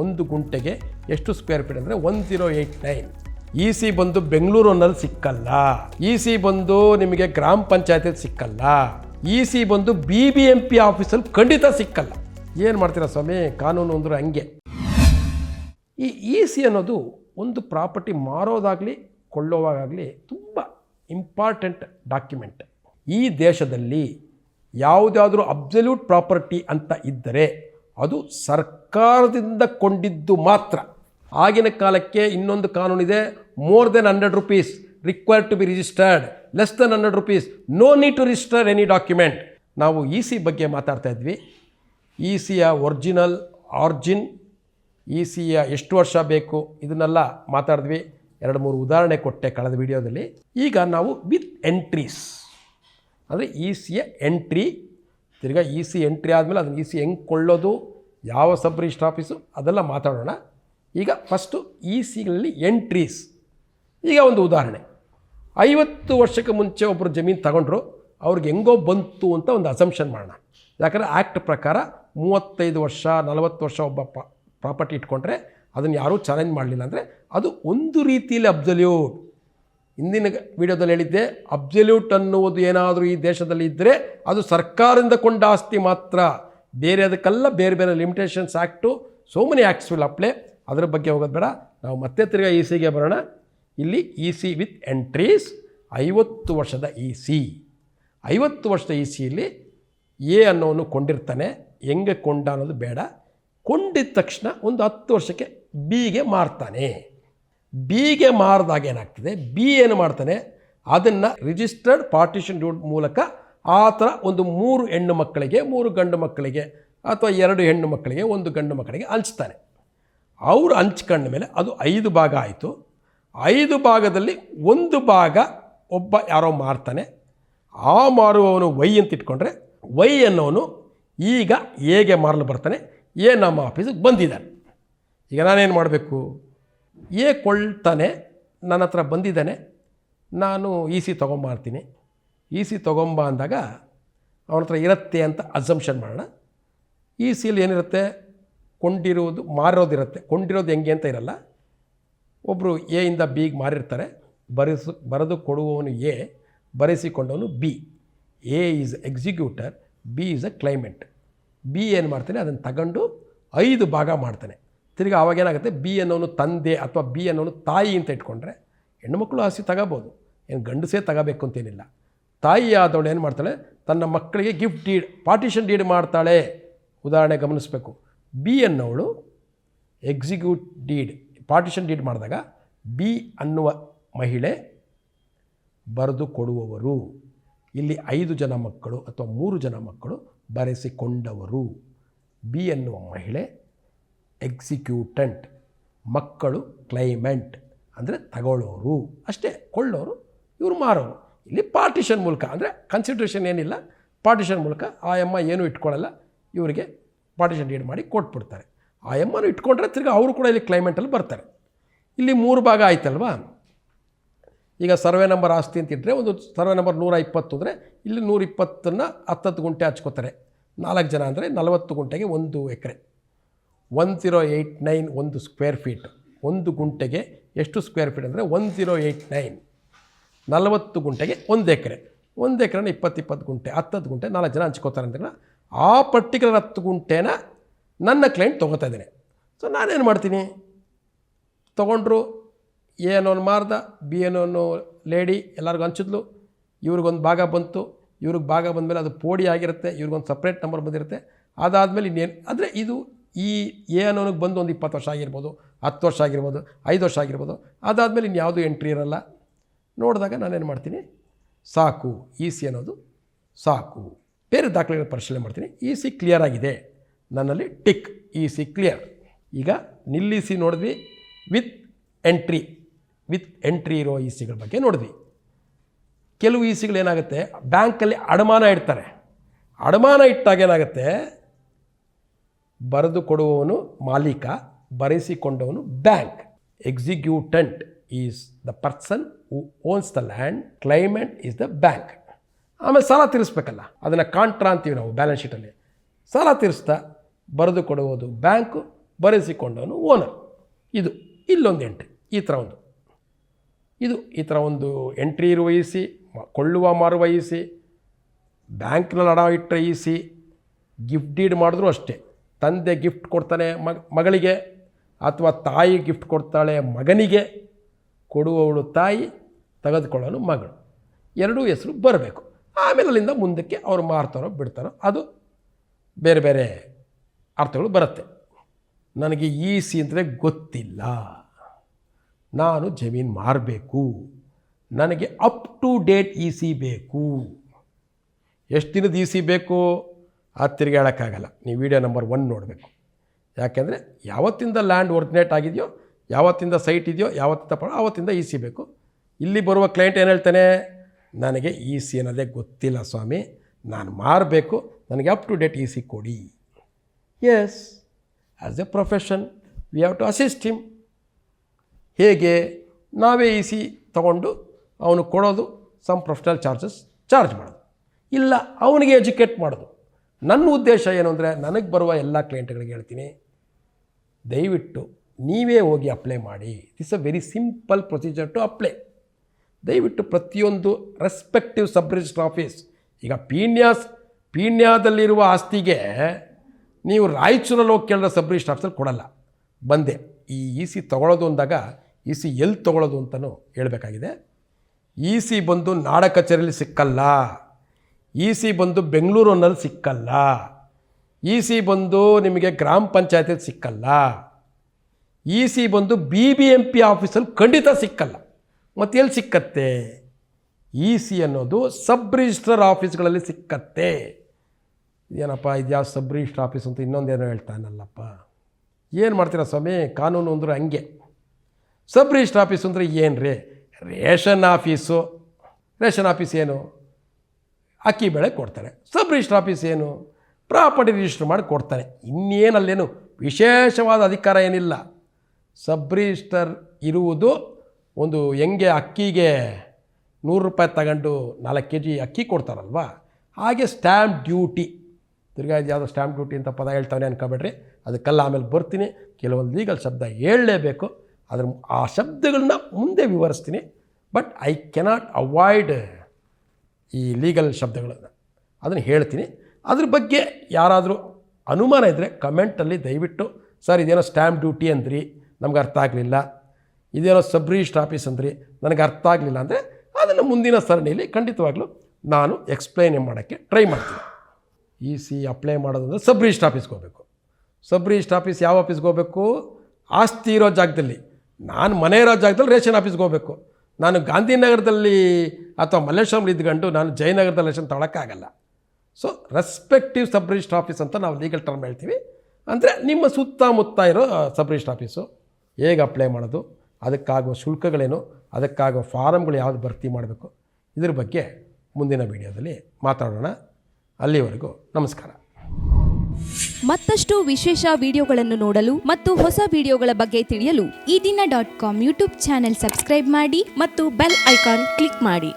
ಒಂದು ಗುಂಟೆಗೆ ಎಷ್ಟು ಸ್ಕ್ವೇರ್ ಫೀಟ್ ಅಂದರೆ one zero eight nine E C ಬಂದು ಬೆಂಗಳೂರಿನಲ್ಲಿ ಸಿಕ್ಕಲ್ಲ. ಇ ಸಿ ಬಂದು ನಿಮಗೆ ಗ್ರಾಮ ಪಂಚಾಯತಿಯಲ್ಲಿ ಸಿಕ್ಕಲ್ಲ. ಇ ಸಿ ಬಂದು ಬಿ ಬಿ ಎಂ ಪಿ ಆಫೀಸಲ್ಲಿ ಖಂಡಿತ ಸಿಕ್ಕಲ್ಲ. ಏನು ಮಾಡ್ತೀರಾ ಸ್ವಾಮಿ? ಕಾನೂನು ಅಂದ್ರೆ ಹಂಗೆ. ಈ ಇ ಸಿ ಅನ್ನೋದು ಒಂದು ಪ್ರಾಪರ್ಟಿ ಮಾರೋದಾಗಲಿ ಕೊಳ್ಳೋವಾಗಲಿ ತುಂಬ ಇಂಪಾರ್ಟೆಂಟ್ ಡಾಕ್ಯುಮೆಂಟ್ ಈ ದೇಶದಲ್ಲಿ ಯಾವುದಾದ್ರೂ ಅಬ್ಸಲ್ಯೂಟ್ ಪ್ರಾಪರ್ಟಿ ಅಂತ ಇದ್ದರೆ ಅದು ಸರ್ಕಾರದಿಂದ ಕೊಂಡಿದ್ದು ಮಾತ್ರ. ಆಗಿನ ಕಾಲಕ್ಕೆ ಇನ್ನೊಂದು ಕಾನೂನಿದೆ more than hundred rupees required to be registered less than hundred rupees no need to register any document ನಾವು ಇ ಸಿ ಬಗ್ಗೆ ಮಾತಾಡ್ತಾ ಇದ್ವಿ. ಇ ಸಿಯ ಒರಿಜಿನಲ್ ಆರ್ಜಿನ್ ಇ ಸಿಯ ಎಷ್ಟು ವರ್ಷ ಬೇಕು ಇದನ್ನೆಲ್ಲ ಮಾತಾಡಿದ್ವಿ. ಎರಡು ಮೂರು ಉದಾಹರಣೆ ಕೊಟ್ಟೆ ಕಳೆದ ವಿಡಿಯೋದಲ್ಲಿ. ಈಗ ನಾವು ವಿತ್ ಎಂಟ್ರೀಸ್ ಅಂದರೆ ಇ ಸಿಯ ಎಂಟ್ರಿ ತಿರ್ಗಾ ಇ ಸಿ ಎಂಟ್ರಿ ಆದಮೇಲೆ ಅದನ್ನು ಇ ಸಿ ಹೆಂಗೆ ಕೊಳ್ಳೋದು? ಯಾವ ಸಬ್ ರಿಜಿಸ್ಟರ್ ಆಫೀಸು ಅದೆಲ್ಲ ಮಾತಾಡೋಣ. ಈಗ ಫಸ್ಟು ಇ ಸಿಗಳಲ್ಲಿ ಎಂಟ್ರೀಸ್. ಈಗ ಒಂದು ಉದಾಹರಣೆ. ಐವತ್ತು ವರ್ಷಕ್ಕೆ ಮುಂಚೆ ಒಬ್ಬರು ಜಮೀನು ತಗೊಂಡ್ರು, ಅವ್ರಿಗೆ ಹೆಂಗೋ ಬಂತು ಅಂತ ಒಂದು ಅಸಂಪ್ಷನ್ ಮಾಡೋಣ. ಯಾಕಂದರೆ ಆ್ಯಕ್ಟ್ ಪ್ರಕಾರ ಮೂವತ್ತೈದು ವರ್ಷ, ನಲವತ್ತು ವರ್ಷ ಒಬ್ಬ ಪ್ರಾಪರ್ಟಿ ಇಟ್ಕೊಂಡ್ರೆ ಅದನ್ನು ಯಾರೂ ಚಾಲೆಂಜ್ ಮಾಡಲಿಲ್ಲ ಅಂದರೆ ಅದು ಒಂದು ರೀತಿಯಲ್ಲಿ ಅಬ್ಸಲ್ಯೂಟ್ ಹಿಂದಿನ ವಿಡಿಯೋದಲ್ಲಿ ಹೇಳಿದ್ದೆ ಅಬ್ಸಲ್ಯೂಟ್ ಅನ್ನುವುದು ಏನಾದರೂ ಈ ದೇಶದಲ್ಲಿ ಇದ್ದರೆ ಅದು ಸರ್ಕಾರದಿಂದ ಕೊಂಡ ಆಸ್ತಿ ಮಾತ್ರ. ಬೇರೆ ಅದಕ್ಕೆಲ್ಲ ಬೇರೆ ಬೇರೆ limitations act so many acts will apply ಅದರ ಬಗ್ಗೆ ಹೋಗೋದು ಬೇಡ. ನಾವು ಮತ್ತೆ ತಿರ್ಗಾ ಇ ಸಿಗೆ ಬರೋಣ. ಇಲ್ಲಿ ಇ ಸಿ ವಿತ್ ಎಂಟ್ರೀಸ್ ಐವತ್ತು ವರ್ಷದ ಇ ಸಿ ಐವತ್ತು ವರ್ಷದ ಇ ಸಿಯಲ್ಲಿ ಎ ಅನ್ನೋನು ಕೊಂಡಿರ್ತಾನೆ. ಹೆಂಗೆ ಕೊಂಡ ಅನ್ನೋದು ಬೇಡ. ಕೊಂಡಿದ ತಕ್ಷಣ ಒಂದು ಹತ್ತು ವರ್ಷಕ್ಕೆ ಬಿಗೆ ಮಾರ್ತಾನೆ. ಬಿಗೆ ಮಾರಿದಾಗ ಏನಾಗ್ತದೆ? ಬಿ ಏನು ಮಾಡ್ತಾನೆ? ಅದನ್ನು ರಿಜಿಸ್ಟರ್ಡ್ ಪಾರ್ಟಿಷನ್ ಡ್ಯೂಡ್ ಮೂಲಕ ಆ ಥರ ಒಂದು ಮೂರು ಹೆಣ್ಣು ಮಕ್ಕಳಿಗೆ, ಮೂರು ಗಂಡು ಮಕ್ಕಳಿಗೆ ಅಥವಾ ಎರಡು ಹೆಣ್ಣು ಮಕ್ಕಳಿಗೆ, ಒಂದು ಗಂಡು ಮಕ್ಕಳಿಗೆ ಹಂಚ್ತಾನೆ ಅವರು ಹಂಚ್ಕೊಂಡ ಮೇಲೆ ಅದು ಐದು ಭಾಗ ಆಯಿತು. ಐದು ಭಾಗದಲ್ಲಿ ಒಂದು ಭಾಗ ಒಬ್ಬ ಯಾರೋ ಮಾರ್ತಾನೆ. ಆ ಮಾರುವವನು ವೈ ಅಂತ ಇಟ್ಕೊಂಡ್ರೆ ವೈ ಅನ್ನೋನು ಈಗ ಹೇಗೆ ಮಾರಲು ಬರ್ತಾನೆ, ಎ ನಮ್ಮ ಆಫೀಸಿಗೆ ಬಂದಿದ್ದಾನೆ. ಈಗ ನಾನೇನು ಮಾಡಬೇಕು? ಎ ಕೊಳ್ತಾನೆ, ನನ್ನ ಹತ್ರ ಬಂದಿದ್ದಾನೆ, ನಾನು ಇ ಸಿ ತೊಗೊಂಬರ್ತೀನಿ. ಇ ಸಿ ತೊಗೊಂಬ ಅಂದಾಗ ಅವನ ಹತ್ರ ಇರುತ್ತೆ ಅಂತ ಅಸಂಪ್ಷನ್ ಮಾಡೋಣ. ಈ ಸಿಲಿ ಏನಿರುತ್ತೆ? ಕೊಂಡಿರೋದು ಮಾರೋದಿರುತ್ತೆ. ಕೊಂಡಿರೋದು ಹೆಂಗೆ ಅಂತ ಇರಲ್ಲ. ಒಬ್ಬರು ಎ ಇಂದ ಬಿಗೆ ಮಾರಿರ್ತಾರೆ. ಬರೆಸು, ಬರೆದು ಕೊಡುವವನು A ಬರೆಸಿಕೊಂಡವನು B A is executor B is a claimant B ಏನು ಮಾಡ್ತಾನೆ? ಅದನ್ನು ತಗೊಂಡು ಐದು ಭಾಗ ಮಾಡ್ತಾನೆ. ತಿರ್ಗಿ ಆವಾಗೇನಾಗುತ್ತೆ ಬಿ ಅನ್ನೋನು ತಂದೆ ಅಥವಾ ಬಿ ಅನ್ನೋನು ತಾಯಿ ಅಂತ ಇಟ್ಕೊಂಡ್ರೆ ಹೆಣ್ಣುಮಕ್ಕಳು ಆಸ್ತಿ ತಗೋಬೋದು. ಏನು ಗಂಡಸೇ ತಗೋಬೇಕು ಅಂತೇನಿಲ್ಲ. ತಾಯಿ ಆದವಳು ಏನು ಮಾಡ್ತಾಳೆ? ತನ್ನ ಮಕ್ಕಳಿಗೆ ಗಿಫ್ಟ್ ಡೀಡ್ ಪಾರ್ಟಿಷನ್ ಡೀಡ್ ಮಾಡ್ತಾಳೆ. ಉದಾಹರಣೆ ಗಮನಿಸಬೇಕು. ಬಿ ಅನ್ನೋಳು ಎಕ್ಸಿಕ್ಯೂಟ್ ಡೀಡ್ ಪಾರ್ಟಿಷನ್ ಡೀಡ್ ಮಾಡಿದಾಗ ಬಿ ಅನ್ನುವ ಮಹಿಳೆ ಬರೆದು ಕೊಡುವವರು. ಇಲ್ಲಿ ಐದು ಜನ ಮಕ್ಕಳು ಅಥವಾ ಮೂರು ಜನ ಮಕ್ಕಳು ಬರೆಸಿಕೊಂಡವರು. ಬಿ ಎನ್ನುವ ಮಹಿಳೆ ಎಕ್ಸಿಕ್ಯೂಟೆಂಟ್ ಮಕ್ಕಳು ಕ್ಲೈಮೆಂಟ್ ಅಂದರೆ ತಗೊಳ್ಳೋರು. ಅಷ್ಟೇ, ಕೊಳ್ಳೋರು, ಇವರು ಮಾರೋರು. ಇಲ್ಲಿ ಪಾರ್ಟಿಷನ್ ಮೂಲಕ, ಅಂದರೆ ಕನ್ಸಿಡ್ರೇಷನ್ ಏನಿಲ್ಲ ಪಾರ್ಟಿಷನ್ ಮೂಲಕ ಆ ಎಮ್ಮ ಏನೂ ಇಟ್ಕೊಳ್ಳಲ್ಲ, ಇವರಿಗೆ ಪಾರ್ಟಿಷನ್ ಡೀಡ್ ಮಾಡಿ ಕೊಟ್ಬಿಡ್ತಾರೆ ಆ ಎಮ್ಮನು ಇಟ್ಕೊಂಡ್ರೆ ತಿರ್ಗಿ ಅವರು ಕೂಡ ಇಲ್ಲಿ ಕ್ಲೈಮೆಂಟಲ್ಲಿ ಬರ್ತಾರೆ. ಇಲ್ಲಿ ಮೂರು ಭಾಗ ಆಯ್ತಲ್ವಾ? ಈಗ ಸರ್ವೆ ನಂಬರ್ ಆಸ್ತಿ ಅಂತ ಇದ್ದರೆ ಒಂದು ಸರ್ವೆ ನಂಬರ್ ನೂರ ಇಪ್ಪತ್ತು ಅಂದರೆ ಇಲ್ಲಿ ನೂರ ಇಪ್ಪತ್ತನ್ನು ಹತ್ತತ್ತು ಗುಂಟೆ ಹಚ್ಕೋತಾರೆ. ನಾಲ್ಕು ಜನ ಅಂದರೆ ನಲವತ್ತು ಗುಂಟೆಗೆ ಒಂದು ಎಕರೆ. ಒನ್ ಜೀರೋ ಏಯ್ಟ್ ನೈನ್ ಒಂದು ಸ್ಕ್ವೇರ್ ಫೀಟ್ ಒಂದು ಗುಂಟೆಗೆ ಎಷ್ಟು ಸ್ಕ್ವೇರ್ ಫೀಟ್ ಅಂದರೆ ಒನ್ ಜೀರೋ ಏಯ್ಟ್ ನೈನ್ ನಲವತ್ತು ಗುಂಟೆಗೆ ಒಂದು ಎಕರೆ. ಒಂದು ಎಕರೆನ ಇಪ್ಪತ್ತಿಪ್ಪತ್ತು ಇಪ್ಪತ್ತು ಗುಂಟೆ, ಹತ್ತತ್ತು ಗುಂಟೆ, ನಾಲ್ಕು ಜನ ಹಂಚ್ಕೋತಾರೆ ಅಂತ ಆ ಪರ್ಟಿಕ್ಯುಲರ್ ಹತ್ತು ಗುಂಟೆನ ನನ್ನ ಕ್ಲೈಂಟ್ ತೊಗೋತಾ ಇದ್ದೀನಿ ಸೊ ನಾನೇನು ಮಾಡ್ತೀನಿ? ತೊಗೊಂಡ್ರು ಅನ್ನೋನು ಮಾರ್ದ, ಬಿ ಏನೋನು ಲೇಡಿ ಎಲ್ಲರಿಗೂ ಹಂಚಿದ್ಲು ಇವ್ರಿಗೊಂದು ಭಾಗ ಬಂತು. ಇವ್ರಿಗೆ ಭಾಗ ಬಂದಮೇಲೆ ಅದು ಪೋಡಿ ಆಗಿರುತ್ತೆ, ಇವ್ರಿಗೊಂದು ಸಪ್ರೇಟ್ ನಂಬರ್ ಬಂದಿರುತ್ತೆ. ಅದಾದಮೇಲೆ ಇನ್ನೇನು ಅಂದರೆ ಇದು ಈ ಎ ಅನ್ನೋನಿಗೆ ಬಂದು ಒಂದು ಇಪ್ಪತ್ತು ವರ್ಷ ಆಗಿರ್ಬೋದು, ಹತ್ತು ವರ್ಷ ಆಗಿರ್ಬೋದು, ಐದು ವರ್ಷ ಆಗಿರ್ಬೋದು, ಅದಾದಮೇಲೆ ಇನ್ಯಾವುದೂ ಎಂಟ್ರಿ ಇರಲ್ಲ. ನೋಡಿದಾಗ ನಾನೇನು ಮಾಡ್ತೀನಿ? ಸಾಕು ಇ ಸಿ ಅನ್ನೋದು ಸಾಕು. ಬೇರೆ ದಾಖಲೆಗಳ ಪರಿಶೀಲನೆ ಮಾಡ್ತೀನಿ. ಇ ಸಿ ಕ್ಲಿಯರ್ ಆಗಿದೆ. ನನ್ನಲ್ಲಿ ಟಿಕ್ ಇ ಸಿ ಕ್ಲಿಯರ್ ಈಗ ನಿಲ್ಲಿಸಿ ನೋಡಿದ್ವಿ. ವಿತ್ ಎಂಟ್ರಿ ವಿತ್ ಎಂಟ್ರಿ ಇರೋ ಇ ಸಿಗಳ ಬಗ್ಗೆ ನೋಡಿದ್ವಿ. ಕೆಲವು ಇ ಸಿಗಳು ಏನಾಗುತ್ತೆ? ಬ್ಯಾಂಕಲ್ಲಿ ಅಡಮಾನ ಇಡ್ತಾರೆ. ಅಡಮಾನ ಇಟ್ಟಾಗ ಏನಾಗುತ್ತೆ? ಬರೆದು ಕೊಡುವವನು ಮಾಲೀಕ, ಬರೆಸಿಕೊಂಡವನು bank. Executant is the person who owns the land claimant is the bank ಆಮೇಲೆ ಸಾಲ ತೀರಿಸ್ಬೇಕಲ್ಲ, ಅದನ್ನು ಕಾಂಟ್ರಾ ಅಂತೀವಿ ನಾವು ಬ್ಯಾಲೆನ್ಸ್ ಶೀಟಲ್ಲಿ ಸಾಲ ತೀರಿಸ್ತಾ ಬರೆದು ಕೊಡುವುದು ಬ್ಯಾಂಕು ಬರೆಸಿಕೊಂಡವನು ಓನರ್ ಇದು ಇಲ್ಲೊಂದು ಎಂಟ್ರಿ ಈ ಥರ ಒಂದು. ಇದು ಈ ಥರ ಒಂದು ಎಂಟ್ರಿ ಇರುವ ಇಸಿ ಕೊಳ್ಳುವ ಮಾರುವ ಇಸಿ ಬ್ಯಾಂಕ್ನಲ್ಲಿ ಹಣ ಇಟ್ಟರೆ ಇ ಸಿ ಗಿಫ್ಟ್ ಡೀಡ್ ಮಾಡಿದ್ರು ಅಷ್ಟೇ. ತಂದೆ ಗಿಫ್ಟ್ ಕೊಡ್ತಾನೆ ಮಗ, ಮಗಳಿಗೆ ಅಥವಾ ತಾಯಿ ಗಿಫ್ಟ್ ಕೊಡ್ತಾಳೆ ಮಗನಿಗೆ. ಕೊಡುವವಳು ತಾಯಿ, ತೆಗೆದುಕೊಳ್ಳಲು ಮಗಳು. ಎರಡೂ ಹೆಸರು ಬರಬೇಕು. ಆಮೇಲೆ ಅಲ್ಲಿಂದ ಮುಂದಕ್ಕೆ ಅವ್ರು ಮಾರ್ತಾರೋ ಬಿಡ್ತಾರೋ, ಅದು ಬೇರೆ ಬೇರೆ ಅರ್ಥಗಳು ಬರುತ್ತೆ. ನನಗೆ ಈ ಸಿ ಅಂದರೆ ಗೊತ್ತಿಲ್ಲ. ನಾನು ಜಮೀನು ಮಾರಬೇಕು. ನನಗೆ up to date E C ಬೇಕು. ಎಷ್ಟು ದಿನದ ಇ ಸಿ ಬೇಕು? ಅದು ತಿರುಗಾಡೋಕ್ಕಾಗಲ್ಲ ನೀವು ವಿಡಿಯೋ ನಂಬರ್ ಒನ್ ನೋಡಬೇಕು. ಯಾಕೆಂದರೆ ಯಾವತ್ತಿಂದ ಲ್ಯಾಂಡ್ ಒರ್ಜಿನೇಟ್ ಆಗಿದೆಯೋ ಯಾವತ್ತಿಂದ ಸೈಟ್ ಇದೆಯೋ, ಯಾವತ್ತಿಂದ ಪಡ ಆವತ್ತಿಂದ ಇ ಸಿ ಬೇಕು. ಇಲ್ಲಿ ಬರುವ ಕ್ಲೈಂಟ್ ಏನು ಹೇಳ್ತಾನೆ? ನನಗೆ ಇ ಸಿ ಅನ್ನೋದೇ ಗೊತ್ತಿಲ್ಲ ಸ್ವಾಮಿ. ನಾನು ಮಾರಬೇಕು. ನನಗೆ up to date E C ಕೊಡಿ. Yes as a profession we have to assist him ಹೇಗೆ? ನಾವೇ ಇ ಸಿ ತೊಗೊಂಡು ಅವನು ಕೊಡೋದು ಸಮ್ ಪ್ರೊಫೆಷನಲ್ ಚಾರ್ಜಸ್ ಚಾರ್ಜ್ ಮಾಡೋದು. ಇಲ್ಲ, ಅವನಿಗೆ ಎಜುಕೇಟ್ ಮಾಡೋದು. ನನ್ನ ಉದ್ದೇಶ ಏನು ಅಂದರೆ, ನನಗೆ ಬರುವ ಎಲ್ಲ ಕ್ಲೈಂಟ್ಗಳಿಗೆ ಹೇಳ್ತೀನಿ. ದಯವಿಟ್ಟು ನೀವೇ ಹೋಗಿ ಅಪ್ಲೈ ಮಾಡಿ. It's a very simple procedure to apply ದಯವಿಟ್ಟು ಪ್ರತಿಯೊಂದು ರೆಸ್ಪೆಕ್ಟಿವ್ ಸಬ್ ರಿಜಿಸ್ಟರ್ ಆಫೀಸ್ ಈಗ ಪೀಣ್ಯಾಸ್ ಪೀಣ್ಯಾದಲ್ಲಿರುವ ಆಸ್ತಿಗೆ ನೀವು ರಾಯಚೂರಲ್ಲಿ ಹೋಗಿ ಕೇಳಿದ್ರೆ ಸಬ್ ರಿಜಿಸ್ಟರ್ ಆಫೀಸಲ್ಲಿ ಕೊಡಲ್ಲ. ಬಂದೆ. ಈ ಇ ಸಿ ತೊಗೊಳೋದು ಅಂದಾಗ ಇ ಸಿ ಎಲ್ಲಿ ತೊಗೊಳೋದು ಅಂತಲೂ ಹೇಳಬೇಕಾಗಿದೆ. ಇ ಸಿ ಬಂದು ನಾಡ ಕಚೇರಿಯಲ್ಲಿ ಸಿಕ್ಕಲ್ಲ. ಇ ಸಿ ಬಂದು ಬೆಂಗಳೂರಿನಲ್ಲಿ ಸಿಕ್ಕಲ್ಲ. ಇ ಸಿ ಬಂದು ನಿಮಗೆ ಗ್ರಾಮ ಪಂಚಾಯತಿಯಲ್ಲಿ ಸಿಕ್ಕಲ್ಲ. ಇ ಸಿ ಬಂದು ಬಿ ಬಿ ಎಂ ಪಿ ಆಫೀಸಲ್ಲಿ ಖಂಡಿತ ಸಿಕ್ಕಲ್ಲ. ಮತ್ತು ಎಲ್ಲಿ ಸಿಕ್ಕತ್ತೆ? ಇ ಸಿ ಅನ್ನೋದು ಸಬ್ ರಿಜಿಸ್ಟ್ರರ್ ಆಫೀಸ್ಗಳಲ್ಲಿ ಸಿಕ್ಕತ್ತೆ. ಏನಪ್ಪ ಇದ್ಯಾವ ಸಬ್ ರಿಜಿಸ್ಟ್ರ್ ಆಫೀಸ್ ಅಂತ ಇನ್ನೊಂದೇನೋ ಹೇಳ್ತಾನಲ್ಲಪ್ಪ. ಏನು ಮಾಡ್ತೀರಾ ಸ್ವಾಮಿ? ಕಾನೂನು ಅಂದ್ರೆ ಹಂಗೆ. ಸಬ್ ರಿಜಿಸ್ಟ್ರ್ ಆಫೀಸ್ ಅಂದರೆ ಏನು ರೀ ರೇಷನ್ ಆಫೀಸು. ರೇಷನ್ ಆಫೀಸ್ ಏನು? ಅಕ್ಕಿ ಬೆಳೆ ಕೊಡ್ತಾರೆ. ಸಬ್ ರಿಜಿಸ್ಟ್ರ್ ಆಫೀಸ್ ಏನು? ಪ್ರಾಪರ್ಟಿ ರಿಜಿಸ್ಟರ್ ಮಾಡಿ ಕೊಡ್ತಾರೆ. ಇನ್ನೇನಲ್ಲೇನು? ವಿಶೇಷವಾದ ಅಧಿಕಾರ ಏನಿಲ್ಲ. ಸಬ್ ರಿಜಿಸ್ಟರ್ ಇರುವುದು ಒಂದು ಹೆಂಗೆ ಅಕ್ಕಿಗೆ ನೂರು ರೂಪಾಯಿ ತಗೊಂಡು ನಾಲ್ಕು ಕೆ ಜಿ ಅಕ್ಕಿ ಕೊಡ್ತಾರಲ್ವ? ಹಾಗೆ ಸ್ಟ್ಯಾಂಪ್ ಡ್ಯೂಟಿ ತಿರ್ಗಾ ಇದು ಯಾವುದೋ ಸ್ಟ್ಯಾಂಪ್ ಡ್ಯೂಟಿ ಅಂತ ಪದ ಹೇಳ್ತಾನೆ ಅನ್ಕೋಬೇಡ್ರಿ. ಅದಕ್ಕೆಲ್ಲ ಆಮೇಲೆ ಬರ್ತೀನಿ. ಕೆಲವೊಂದು ಲೀಗಲ್ ಶಬ್ದ ಹೇಳಲೇಬೇಕು. ಅದ್ರ ಆ ಶಬ್ದಗಳನ್ನ ಮುಂದೆ ವಿವರಿಸ್ತೀನಿ. ಬಟ್ ಐ ಕೆನಾಟ್ ಅವಾಯ್ಡ್ ಈ ಲೀಗಲ್ ಶಬ್ದಗಳನ್ನು. ಅದನ್ನು ಹೇಳ್ತೀನಿ. ಅದ್ರ ಬಗ್ಗೆ ಯಾರಾದರೂ ಅನುಮಾನ ಇದ್ದರೆ ಕಮೆಂಟಲ್ಲಿ ದಯವಿಟ್ಟು, ಸರ್, ಇದೇನೋ ಸ್ಟ್ಯಾಂಪ್ ಡ್ಯೂಟಿ ಅಂದ್ರಿ. ನಮ್ಗೆ ಅರ್ಥ ಆಗಲಿಲ್ಲ. ಇದೇನೋ ಸಬ್ ಆಫೀಸ್ ಅಂದ್ರಿ, ನನಗೆ ಅರ್ಥ ಆಗಲಿಲ್ಲ ಅಂದರೆ ಅದನ್ನು ಮುಂದಿನ ಸರಣಿಯಲ್ಲಿ ಖಂಡಿತವಾಗ್ಲೂ ನಾನು ಎಕ್ಸ್ಪ್ಲೈನ್ ಮಾಡೋಕ್ಕೆ ಟ್ರೈ ಮಾಡ್ತೀನಿ. ಇ ಸಿ ಅಪ್ಲೈ ಮಾಡೋದಂದ್ರೆ ಸಬ್ ಆಫೀಸ್ಗೆ ಹೋಗಬೇಕು. ಸಬ್ ಆಫೀಸ್ ಯಾವ ಆಫೀಸ್ಗೆ ಹೋಗಬೇಕು? ಆಸ್ತಿ ಇರೋ ಜಾಗದಲ್ಲಿ. ನಾನು ಮನೆ ಇರೋ ಜಾಗದಲ್ಲಿ ರೇಷನ್ ಆಫೀಸ್ಗೆ ಹೋಗಬೇಕು. ನಾನು ಗಾಂಧಿನಗರದಲ್ಲಿ ಅಥವಾ ಮಲ್ಲೇಶ್ವರಂ ಇದ್ಕೊಂಡು ನಾನು ಜಯನಗರದಲ್ಲಿ ರೇಷನ್ ತೊಗೊಳಕ್ಕಾಗಲ್ಲ. ಸೊ ರೆಸ್ಪೆಕ್ಟಿವ್ ಸಬ್ ಆಫೀಸ್ ಅಂತ ನಾವು ಲೀಗಲ್ ಟರ್ಮ್ ಹೇಳ್ತೀವಿ. ಅಂದರೆ ನಿಮ್ಮ ಸುತ್ತಮುತ್ತ ಇರೋ ಸಬ್ ಆಫೀಸು ಹೇಗೆ ಅಪ್ಲೈ ಮಾಡೋದು, ಅದಕ್ಕಾಗುವ ಶುಲ್ಕಗಳೇನು, ಅದಕ್ಕಾಗುವ ಫಾರಮ್ಗಳು ಯಾವುದು ಭರ್ತಿ ಮಾಡಬೇಕು, ಇದ್ರ ಬಗ್ಗೆ ಮುಂದಿನ ವಿಡಿಯೋದಲ್ಲಿ ಮಾತಾಡೋಣ. ಅಲ್ಲಿವರೆಗೂ ನಮಸ್ಕಾರ. ಮತ್ತಷ್ಟು ವಿಶೇಷ ವಿಡಿಯೋಗಳನ್ನು ನೋಡಲು ಮತ್ತು ಹೊಸ ವಿಡಿಯೋಗಳ ಬಗ್ಗೆ ತಿಳಿಯಲು ಈ ದಿನ dot com YouTube channel subscribe ಮಾಡಿ ಮತ್ತು ಬೆಲ್ ಐಕಾನ್ ಕ್ಲಿಕ್ ಮಾಡಿ.